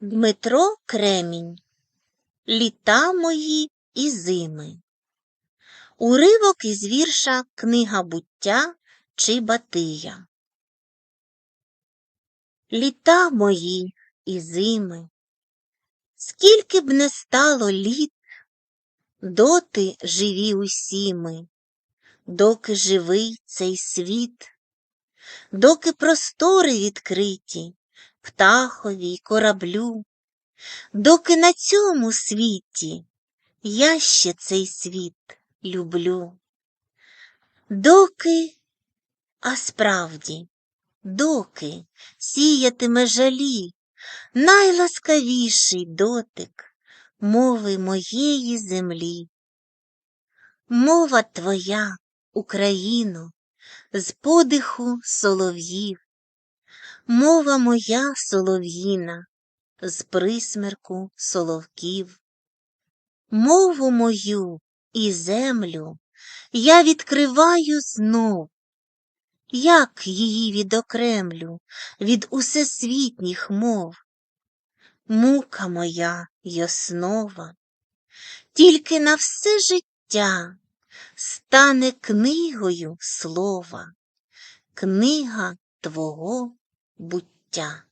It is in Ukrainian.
Дмитро Кремінь Літа мої і зими. Уривок із вірша Книга буття чи Батия. Літа мої і зими. Скільки б не стало літ, доти живі усі ми, доки живий цей світ, доки простори відкриті, птахові й кораблю, доки на цьому світі я ще цей світ люблю. Доки, а справді, доки сіятиме жалі найласкавіший дотик мови моєї землі. Мова твоя, Україно, з подиху солов'їв, мова моя солов'їна, з присмерку соловків. Мову мою і землю я відкриваю знов, як її відокремлю від усесвітніх мов. Мука моя й основа, тільки на все життя стане книгою слова, книга твого буття.